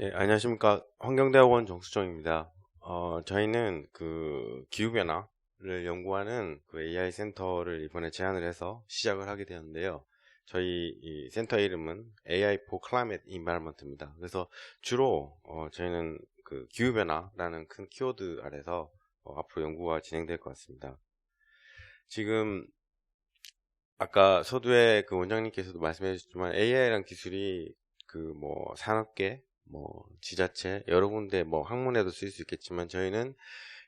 예, 안녕하십니까. 환경대학원 정수정입니다. 어, 저희는 그 기후변화를 연구하는 그 AI 센터를 이번에 제안을 해서 시작을 하게 되었는데요. 저희 이 센터 이름은 AI for Climate Environment입니다. 그래서 주로 어, 저희는 그 기후변화라는 큰 키워드 아래서 어, 앞으로 연구가 진행될 것 같습니다. 지금 아까 서두에 그 원장님께서도 말씀해 주셨지만 AI라는 기술이 그 뭐 산업계 뭐 지자체 여러 군데 뭐 학문에도 쓸 수 있겠지만 저희는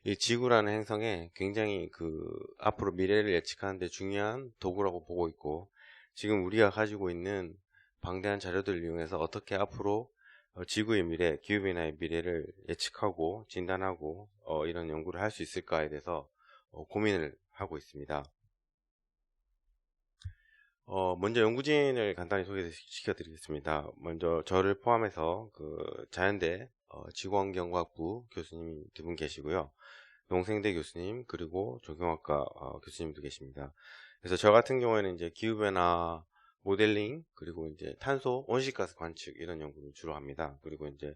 이 지구라는 행성에 굉장히 그 앞으로 미래를 예측하는데 중요한 도구라고 보고 있고 지금 우리가 가지고 있는 방대한 자료들을 이용해서 어떻게 앞으로 어, 지구의 미래, 기후변화의 미래를 예측하고 진단하고 어, 이런 연구를 할 수 있을까에 대해서 어, 고민을 하고 있습니다. 어, 먼저 연구진을 간단히 소개시켜 드리겠습니다. 먼저 저를 포함해서 그 자연대 어, 지구환경과학부 교수님 두 분 계시고요. 농생대 교수님 그리고 조경학과 어, 교수님도 계십니다. 그래서 저 같은 경우에는 이제 기후변화 모델링 그리고 이제 탄소 온실가스 관측 이런 연구를 주로 합니다. 그리고 이제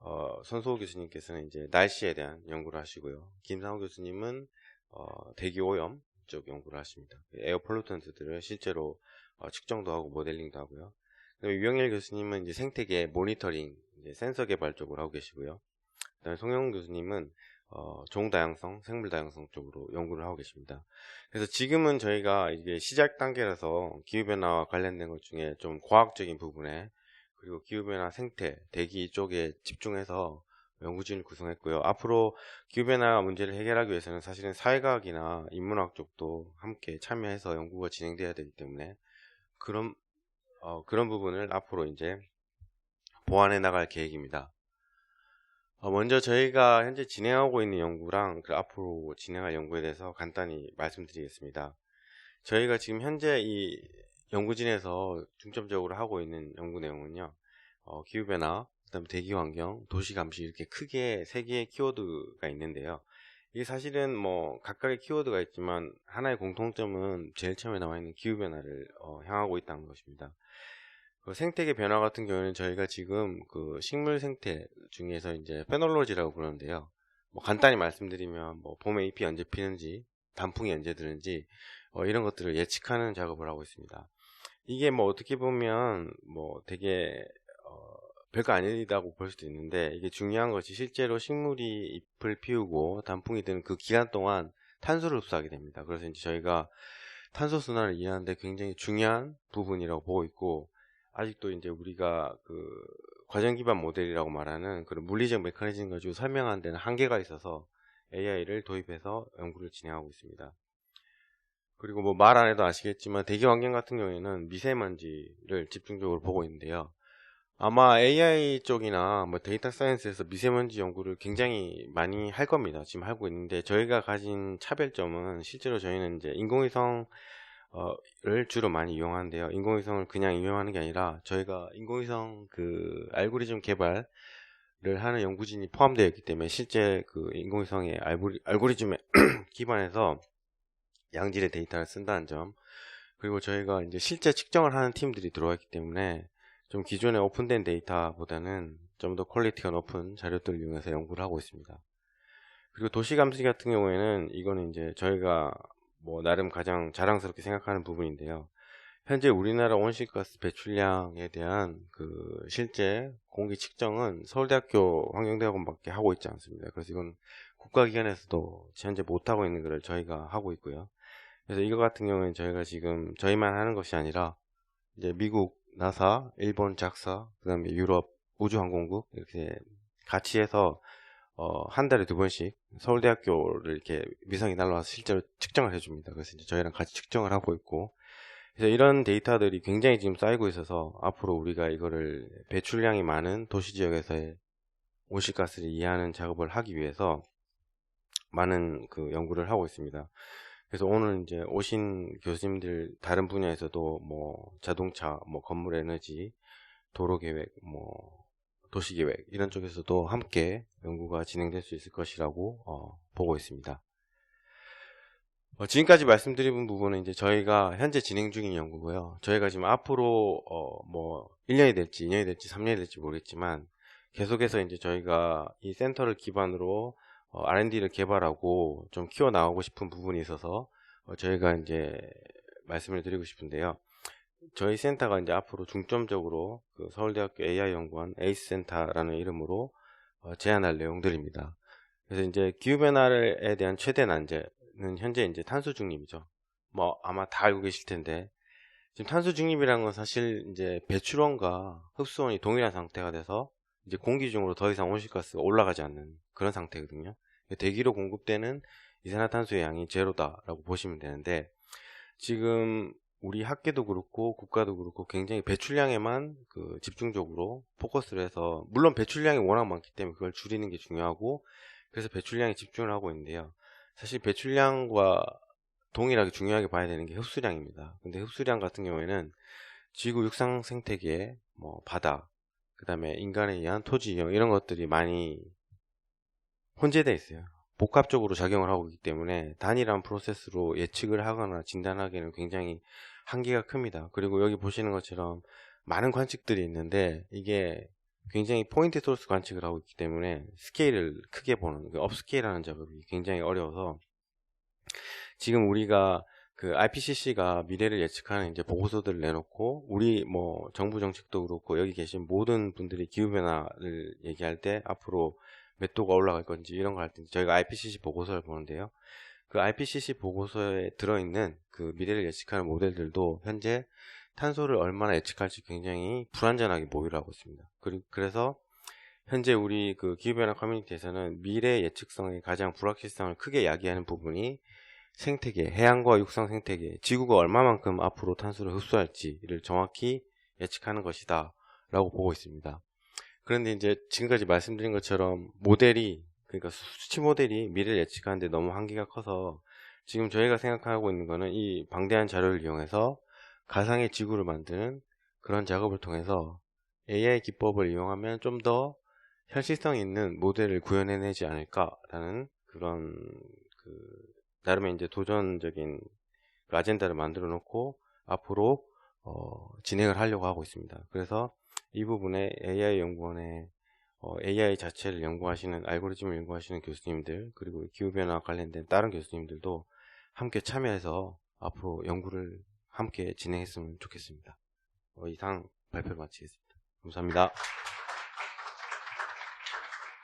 어, 손소호 교수님께서는 이제 날씨에 대한 연구를 하시고요. 김상호 교수님은 어, 대기 오염 쪽 연구를 하십니다. 에어 폴루턴트들을 실제로 어, 측정도 하고 모델링도 하고요. 유영일 교수님은 이제 생태계 모니터링, 센서 개발 쪽으로 하고 계시고요. 그다음에 송영 교수님은 어, 종 다양성, 생물 다양성 쪽으로 연구를 하고 계십니다. 그래서 지금은 저희가 이게 시작 단계라서 기후변화와 관련된 것 중에 좀 과학적인 부분에 그리고 기후변화 생태, 대기 쪽에 집중해서 연구진을 구성했고요. 앞으로 기후변화 문제를 해결하기 위해서는 사실은 사회과학이나 인문학 쪽도 함께 참여해서 연구가 진행돼야 되기 때문에 그런 어, 그런 부분을 앞으로 이제 보완해 나갈 계획입니다. 어, 먼저 저희가 현재 진행하고 있는 연구랑 그 앞으로 진행할 연구에 대해서 간단히 말씀드리겠습니다. 저희가 지금 현재 이 연구진에서 중점적으로 하고 있는 연구 내용은요, 어, 기후변화, 그 다음 대기 환경, 도시 감시 이렇게 크게 세 개의 키워드가 있는데요. 이게 사실은 뭐 각각의 키워드가 있지만 하나의 공통점은 제일 처음에 나와 있는 기후 변화를 어, 향하고 있다는 것입니다. 그 생태계 변화 같은 경우는 저희가 지금 그 식물 생태 중에서 이제 페놀로지라고 그러는데요. 뭐 간단히 말씀드리면 뭐 봄에 잎이 언제 피는지, 단풍이 언제 드는지 어, 이런 것들을 예측하는 작업을 하고 있습니다. 이게 뭐 어떻게 보면 뭐 되게 어, 별거 아니다고 볼 수도 있는데 이게 중요한 것이 실제로 식물이 잎을 피우고 단풍이 드는 그 기간 동안 탄소를 흡수하게 됩니다. 그래서 이제 저희가 탄소 순환을 이해하는데 굉장히 중요한 부분이라고 보고 있고 아직도 이제 우리가 그 과정 기반 모델이라고 말하는 그런 물리적 메커니즘 가지고 설명하는 데는 한계가 있어서 AI를 도입해서 연구를 진행하고 있습니다. 그리고 뭐 말 안 해도 아시겠지만 대기 환경 같은 경우에는 미세먼지를 집중적으로 보고 있는데요. 아마 AI 쪽이나 뭐 데이터 사이언스에서 미세먼지 연구를 굉장히 많이 할 겁니다. 지금 하고 있는데 저희가 가진 차별점은 실제로 저희는 이제 인공위성을 주로 많이 이용하는데요. 인공위성을 그냥 이용하는 게 아니라 저희가 인공위성 그 알고리즘 개발을 하는 연구진이 포함되어 있기 때문에 실제 그 인공위성의 알고리, 알고리즘에 기반해서 양질의 데이터를 쓴다는 점 그리고 저희가 이제 실제 측정을 하는 팀들이 들어와 있기 때문에 좀 기존의 오픈된 데이터보다는 좀 더 퀄리티가 높은 자료들을 이용해서 연구를 하고 있습니다. 그리고 도시 감시 같은 경우에는 이거는 이제 저희가 뭐 나름 가장 자랑스럽게 생각하는 부분인데요. 현재 우리나라 온실가스 배출량에 대한 그 실제 공기 측정은 서울대학교 환경대학원밖에 하고 있지 않습니다. 그래서 이건 국가기관에서도 현재 못하고 있는 것을 저희가 하고 있고요. 그래서 이거 같은 경우는 저희가 지금 저희만 하는 것이 아니라 이제 미국 나사, 일본 작사, 그 다음에 유럽 우주항공국 이렇게 같이 해서 어, 한 달에 두 번씩 서울대학교를 이렇게 위성이 날라와서 실제로 측정을 해줍니다. 그래서 이제 저희랑 같이 측정을 하고 있고, 그래서 이런 데이터들이 굉장히 지금 쌓이고 있어서 앞으로 우리가 이거를 배출량이 많은 도시 지역에서의 온실가스를 이해하는 작업을 하기 위해서 많은 그 연구를 하고 있습니다. 그래서 오늘 이제 오신 교수님들 다른 분야에서도 뭐 자동차, 뭐 건물 에너지, 도로 계획, 뭐 도시 계획 이런 쪽에서도 함께 연구가 진행될 수 있을 것이라고 어, 보고 있습니다. 어, 지금까지 말씀드린 부분은 이제 저희가 현재 진행 중인 연구고요. 저희가 지금 앞으로 어, 뭐 1년이 될지 2년이 될지 3년이 될지 모르겠지만 계속해서 이제 저희가 이 센터를 기반으로 어, R&D를 개발하고 좀 키워 나가고 싶은 부분이 있어서 어, 저희가 이제 말씀을 드리고 싶은데요. 저희 센터가 이제 앞으로 중점적으로 그 서울대학교 AI연구원 에이스 센터라는 이름으로 어, 제안할 내용들입니다. 그래서 이제 기후변화에 대한 최대 난제는 현재 이제 탄소 중립이죠. 뭐 아마 다 알고 계실 텐데 지금 탄소 중립이라는 건 사실 이제 배출원과 흡수원이 동일한 상태가 돼서 이제 공기 중으로 더 이상 온실가스가 올라가지 않는 그런 상태거든요. 대기로 공급되는 이산화탄소의 양이 제로다라고 보시면 되는데 지금 우리 학계도 그렇고 국가도 그렇고 굉장히 배출량에만 그 집중적으로 포커스를 해서 물론 배출량이 워낙 많기 때문에 그걸 줄이는 게 중요하고 그래서 배출량에 집중을 하고 있는데요. 사실 배출량과 동일하게 중요하게 봐야 되는 게 흡수량입니다. 근데 흡수량 같은 경우에는 지구 육상 생태계, 뭐 바다, 그 다음에 인간에 의한 토지 이용 이런 것들이 많이 혼재되어 있어요. 복합적으로 작용을 하고 있기 때문에 단일한 프로세스로 예측을 하거나 진단하기에는 굉장히 한계가 큽니다. 그리고 여기 보시는 것처럼 많은 관측들이 있는데 이게 굉장히 포인트 소스 관측을 하고 있기 때문에 스케일을 크게 보는 그 업스케일하는 작업이 굉장히 어려워서 지금 우리가 그 IPCC가 미래를 예측하는 이제 보고서들을 내놓고 우리 뭐 정부 정책도 그렇고 여기 계신 모든 분들이 기후 변화를 얘기할 때 앞으로 몇 도가 올라갈 건지 이런 거 할 때 저희가 IPCC 보고서를 보는데요. 그 IPCC 보고서에 들어있는 그 미래를 예측하는 모델들도 현재 탄소를 얼마나 예측할지 굉장히 불안전하게 모의를 하고 있습니다. 그리고 그래서 현재 우리 그 기후변화 커뮤니티에서는 미래 예측성의 가장 불확실성을 크게 야기하는 부분이 생태계, 해양과 육상 생태계, 지구가 얼마만큼 앞으로 탄소를 흡수할지를 정확히 예측하는 것이다 라고 보고 있습니다. 그런데 이제 지금까지 말씀드린 것처럼 모델이 그러니까 수치 모델이 미래를 예측하는데 너무 한계가 커서 지금 저희가 생각하고 있는 거는 이 방대한 자료를 이용해서 가상의 지구를 만드는 그런 작업을 통해서 AI 기법을 이용하면 좀 더 현실성 있는 모델을 구현해내지 않을까라는 그런 그 나름의 이제 도전적인 그 아젠다를 만들어 놓고 앞으로 어, 진행을 하려고 하고 있습니다. 그래서 이 부분에 AI 연구원의 어, AI 자체를 연구하시는 알고리즘을 연구하시는 교수님들 그리고 기후변화 관련된 다른 교수님들도 함께 참여해서 앞으로 연구를 함께 진행했으면 좋겠습니다. 어, 이상 발표를 마치겠습니다. 감사합니다.